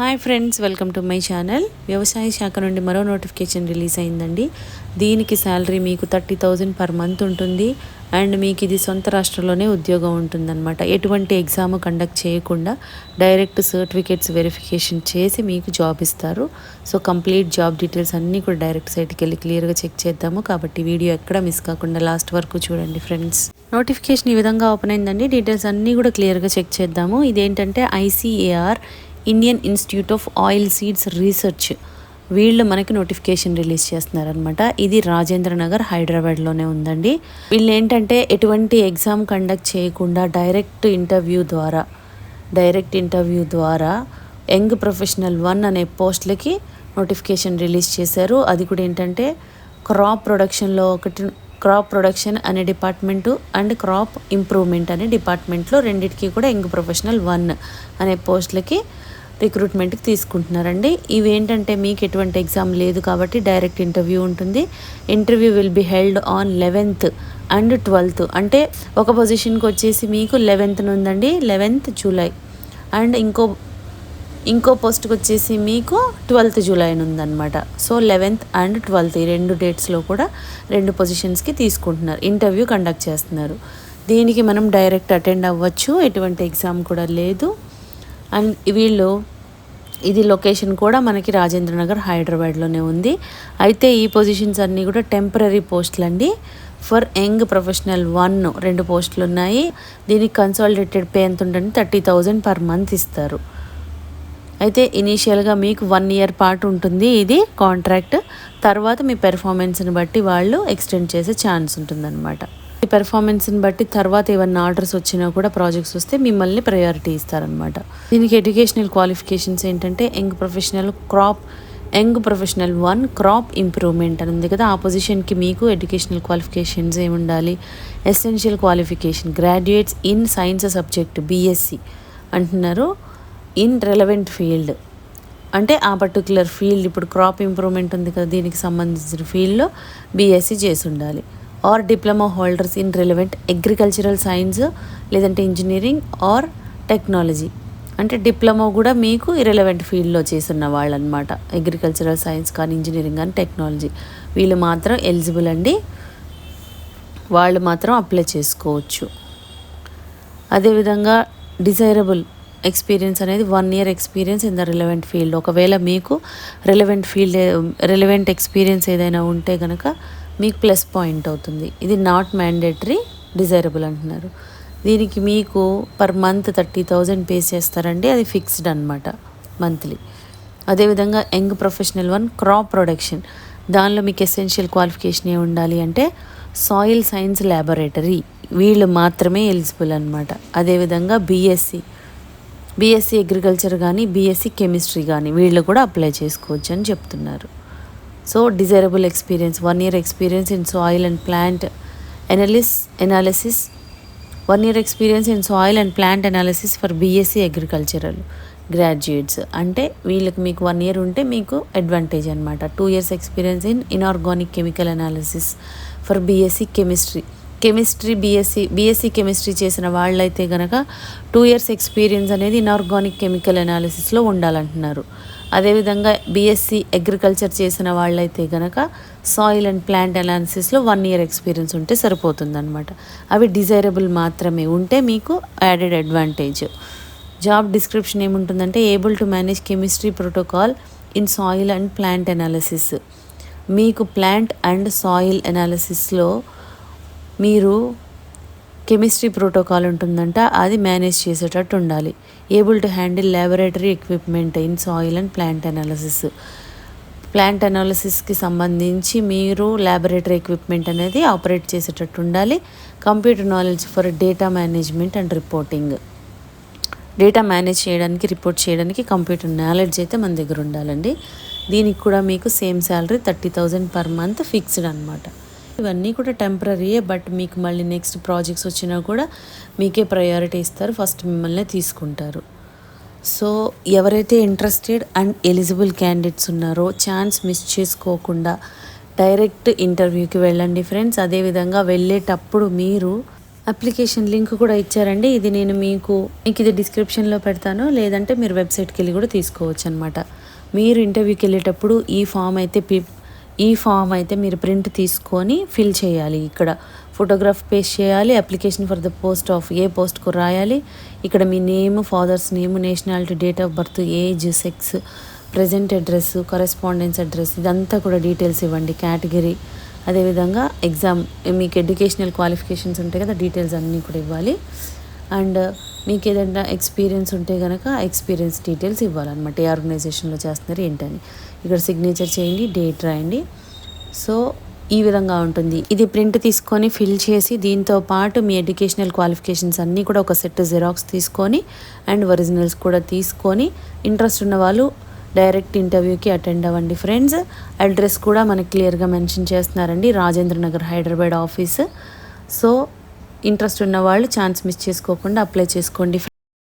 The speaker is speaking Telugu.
Hi friends welcome to my channel. వ్యవసాయ శాఖ నుండి మరో నోటిఫికేషన్ రిలీజ్ అయిందండి. దీనికి శాలరీ మీకు థర్టీ థౌజండ్ పర్ మంత్ ఉంటుంది. అండ్ మీకు ఇది సొంత రాష్ట్రంలోనే ఉద్యోగం ఉంటుందన్నమాట. ఎటువంటి ఎగ్జామ్ కండక్ట్ చేయకుండా డైరెక్ట్ సర్టిఫికేట్స్ వెరిఫికేషన్ చేసి మీకు జాబ్ ఇస్తారు. సో కంప్లీట్ జాబ్ డీటెయిల్స్ అన్నీ కూడా డైరెక్ట్ సైట్కి వెళ్ళి క్లియర్గా చెక్ చేద్దాము. కాబట్టి వీడియో ఎక్కడ మిస్ కాకుండా లాస్ట్ వరకు చూడండి ఫ్రెండ్స్. నోటిఫికేషన్ ఈ విధంగా ఓపెన్ అయిందండి. డీటెయిల్స్ అన్నీ కూడా క్లియర్గా చెక్ చేద్దాము. ఇదేంటంటే ICAR Indian Institute of Oil Seeds Research వీళ్ళు మనకి నోటిఫికేషన్ రిలీజ్ చేస్తున్నారనమాట ఇది రాజేంద్ర నగర్ హైదరాబాద్లోనే ఉందండి. వీళ్ళు ఏంటంటే ఎటువంటి ఎగ్జామ్ కండక్ట్ చేయకుండా డైరెక్ట్ ఇంటర్వ్యూ ద్వారా డైరెక్ట్ ఇంటర్వ్యూ ద్వారా యంగ్ ప్రొఫెషనల్ వన్ అనే పోస్ట్లకి నోటిఫికేషన్ రిలీజ్ చేశారు. అది కూడా ఏంటంటే క్రాప్ ప్రొడక్షన్లో ఒకటి క్రాప్ ప్రొడక్షన్ అనే డిపార్ట్మెంటు అండ్ క్రాప్ ఇంప్రూవ్మెంట్ అనే డిపార్ట్మెంట్లో రెండింటికి కూడా యంగ్ ప్రొఫెషనల్ వన్ అనే పోస్టులకి రిక్రూట్మెంట్కి తీసుకుంటున్నారండి. ఇవి ఏంటంటే మీకు ఎటువంటి ఎగ్జామ్ లేదు కాబట్టి డైరెక్ట్ ఇంటర్వ్యూ ఉంటుంది. Interview will be held on eleventh and twelfth అంటే ఒక పొజిషన్కి వచ్చేసి మీకు లెవెన్త్ ఉందండి లెవెన్త్ జూలై అండ్ ఇంకో ఇంకో పోస్ట్కి వచ్చేసి మీకు ట్వెల్త్ జూలై ఉందన్నమాట సో లెవెన్త్ అండ్ ట్వెల్త్ ఈ రెండు డేట్స్లో కూడా రెండు పొజిషన్స్కి తీసుకుంటున్నారు. ఇంటర్వ్యూ కండక్ట్ చేస్తున్నారు. దీనికి మనం డైరెక్ట్ అటెండ్ అవ్వచ్చు. ఎటువంటి ఎగ్జామ్ కూడా లేదు. అండ్ వీళ్ళు ఇది లొకేషన్ కూడా మనకి రాజేంద్ర నగర్ హైదరాబాద్లోనే ఉంది. అయితే ఈ పొజిషన్స్ అన్నీ కూడా టెంపరీ పోస్టులు అండి. ఫర్ యంగ్ ప్రొఫెషనల్ వన్ రెండు పోస్టులు ఉన్నాయి దీనికి కన్సాలిడేటెడ్ పే ఎంత ఉంటుంది? థర్టీ థౌజండ్ పర్ మంత్ ఇస్తారు. అయితే ఇనీషియల్గా మీకు వన్ ఇయర్ పాటు ఉంటుంది ఇది కాంట్రాక్ట్. తర్వాత మీ పెర్ఫార్మెన్స్ని బట్టి వాళ్ళు ఎక్స్టెండ్ చేసే ఛాన్స్ ఉంటుందన్నమాట. ఈ పెర్ఫార్మెన్స్ని బట్టి తర్వాత ఏమన్నా ఆర్డర్స్ వచ్చినా కూడా ప్రాజెక్ట్స్ వస్తే మిమ్మల్ని ప్రయారిటీ ఇస్తారనమాట దీనికి ఎడ్యుకేషనల్ క్వాలిఫికేషన్స్ ఏంటంటే young professional crop young professional one crop improvement అని ఉంది కదా. ఆ పొజిషన్కి మీకు ఎడ్యుకేషనల్ క్వాలిఫికేషన్స్ ఏమి ఉండాలి essential qualification graduates in science subject BSc అంటున్నారు. ఇన్ రెలవెంట్ ఫీల్డ్ అంటే ఆ పర్టికులర్ ఫీల్డ్ ఇప్పుడు క్రాప్ ఇంప్రూవ్మెంట్ ఉంది కదా దీనికి సంబంధించిన ఫీల్డ్లో బీఎస్సీ చేసి ఉండాలి. Or diploma holders in relevant agricultural science లేదంటే ఇంజనీరింగ్ ఆర్ టెక్నాలజీ అంటే డిప్లొమా కూడా మీకు ఇరెలవెంట్ ఫీల్డ్లో చేసిన వాళ్ళు అనమాట అగ్రికల్చరల్ సైన్స్ కానీ ఇంజనీరింగ్ కానీ టెక్నాలజీ వీళ్ళు మాత్రం ఎలిజిబుల్ అండి. వాళ్ళు మాత్రం అప్లై చేసుకోవచ్చు. అదేవిధంగా డిజైరబుల్ ఎక్స్పీరియన్స్ అనేది one year experience in the relevant field. ఒకవేళ మీకు రిలవెంట్ ఫీల్డ్ రిలవెంట్ ఎక్స్పీరియన్స్ ఏదైనా ఉంటే కనుక మీకు ప్లస్ పాయింట్ అవుతుంది. ఇది నాట్ మ్యాండేటరీ డిజైరబుల్ అంటున్నారు. దీనికి మీకు per month thirty thousand pay చేస్తారండి. అది ఫిక్స్డ్ అనమాట మంత్లీ అదేవిధంగా young professional one crop production దానిలో మీకు ఎసెన్షియల్ క్వాలిఫికేషన్ ఏ ఉండాలి అంటే సాయిల్ సైన్స్ ల్యాబొరేటరీ వీళ్ళు మాత్రమే ఎలిజిబుల్ అనమాట అదేవిధంగా బీఎస్సీ బీఎస్సీ అగ్రికల్చర్ కానీ బీఎస్సీ కెమిస్ట్రీ కానీ వీళ్ళు కూడా అప్లై చేసుకోవచ్చు అని చెప్తున్నారు. So desirable experience one year experience in soil and plant ఎనలిస్ analysis one year experience in soil and plant analysis for BSc agricultural graduates. అంటే వీళ్ళకి మీకు వన్ ఇయర్ ఉంటే మీకు అడ్వాంటేజ్ అనమాట two years experience in inorganic chemical analysis for BSc chemistry. Chemistry BSc BSc chemistry చేసిన వాళ్ళైతే కనుక టూ ఇయర్స్ ఎక్స్పీరియన్స్ అనేది ఇన్ఆర్గానిక్ కెమికల్ అనాలిసిస్లో ఉండాలంటున్నారు. అదేవిధంగా బీఎస్సీ అగ్రికల్చర్ చేసిన వాళ్ళైతే కనుక సాయిల్ అండ్ ప్లాంట్ అనాలిసిస్లో వన్ ఇయర్ ఎక్స్పీరియన్స్ ఉంటే సరిపోతుందన్నమాట. అవి డిజైరబుల్ మాత్రమే ఉంటే మీకు యాడెడ్ అడ్వాంటేజ్ జాబ్ డిస్క్రిప్షన్ ఏముంటుందంటే able to manage chemistry protocol in soil and plant analysis మీకు ప్లాంట్ అండ్ సాయిల్ అనాలిసిస్లో మీరు కెమిస్ట్రీ ప్రోటోకాల్ ఉంటుందంట అది మేనేజ్ చేసేటట్టు ఉండాలి. Able to handle laboratory equipment in soil and plant analysis plant అనాలిసిస్కి సంబంధించి మీరు ల్యాబొరేటరీ ఎక్విప్మెంట్ అనేది ఆపరేట్ చేసేటట్టు ఉండాలి. Computer knowledge for data management and reporting data manage చేయడానికి రిపోర్ట్ చేయడానికి కంప్యూటర్ నాలెడ్జ్ అయితే మన దగ్గర ఉండాలండి. దీనికి కూడా మీకు same salary thirty thousand per month fixed అనమాట ఇవన్నీ కూడా టెంపరీయే బట్ మీకు మళ్ళీ నెక్స్ట్ ప్రాజెక్ట్స్ వచ్చినా కూడా మీకే ప్రయారిటీ ఇస్తారు. ఫస్ట్ మిమ్మల్ని తీసుకుంటారు. సో ఎవరైతే ఇంట్రెస్టెడ్ అండ్ ఎలిజిబుల్ క్యాండిడేట్స్ ఉన్నారో ఛాన్స్ మిస్ చేసుకోకుండా డైరెక్ట్ ఇంటర్వ్యూకి వెళ్ళండి ఫ్రెండ్స్ అదేవిధంగా వెళ్ళేటప్పుడు మీరు అప్లికేషన్ లింక్ కూడా ఇచ్చారండి. ఇది నేను మీకు మీకు ఇది డిస్క్రిప్షన్లో పెడతాను. లేదంటే మీరు వెబ్సైట్కి వెళ్ళి కూడా తీసుకోవచ్చు అనమాట మీరు ఇంటర్వ్యూకి వెళ్ళేటప్పుడు ఈ ఫామ్ అయితే ఈ ఫామ్ అయితే మీరు ప్రింట్ తీసుకొని ఫిల్ చేయాలి. ఇక్కడ ఫోటోగ్రాఫ్ పేస్ట్ చేయాలి application for the post of a పోస్ట్కు రాయాలి. ఇక్కడ మీ name father's name nationality date of birth age sex present address correspondence address ఇదంతా కూడా డీటెయిల్స్ ఇవ్వండి. కేటగిరీ అదేవిధంగా ఎగ్జామ్ మీకు ఎడ్యుకేషనల్ క్వాలిఫికేషన్స్ ఉంటాయి కదా డీటెయిల్స్ అన్నీ కూడా ఇవ్వాలి. అండ్ మీకు ఏదైనా ఎక్స్పీరియన్స్ ఉంటే కనుక ఎక్స్పీరియన్స్ డీటెయిల్స్ ఇవ్వాలన్నమాట. ఏ ఆర్గనైజేషన్లో చేస్తున్నారు ఏంటని. ఇక్కడ సిగ్నేచర్ చేయండి డేట్ రాయండి. సో ఈ విధంగా ఉంటుంది. ఇది ప్రింట్ తీసుకొని ఫిల్ చేసి దీంతో పాటు మీ ఎడ్యుకేషనల్ క్వాలిఫికేషన్స్ అన్నీ కూడా ఒక సెట్ జిరాక్స్ తీసుకొని అండ్ ఒరిజినల్స్ కూడా తీసుకొని ఇంట్రెస్ట్ ఉన్న వాళ్ళు డైరెక్ట్ ఇంటర్వ్యూకి అటెండ్ అవ్వండి ఫ్రెండ్స్ అడ్రస్ కూడా మనకి క్లియర్గా మెన్షన్ చేస్తున్నారండి Rajendra Nagar Hyderabad office so interest ఉన్న వాళ్ళు ఛాన్స్ మిస్ చేసుకోకుండా అప్లై చేసుకోండి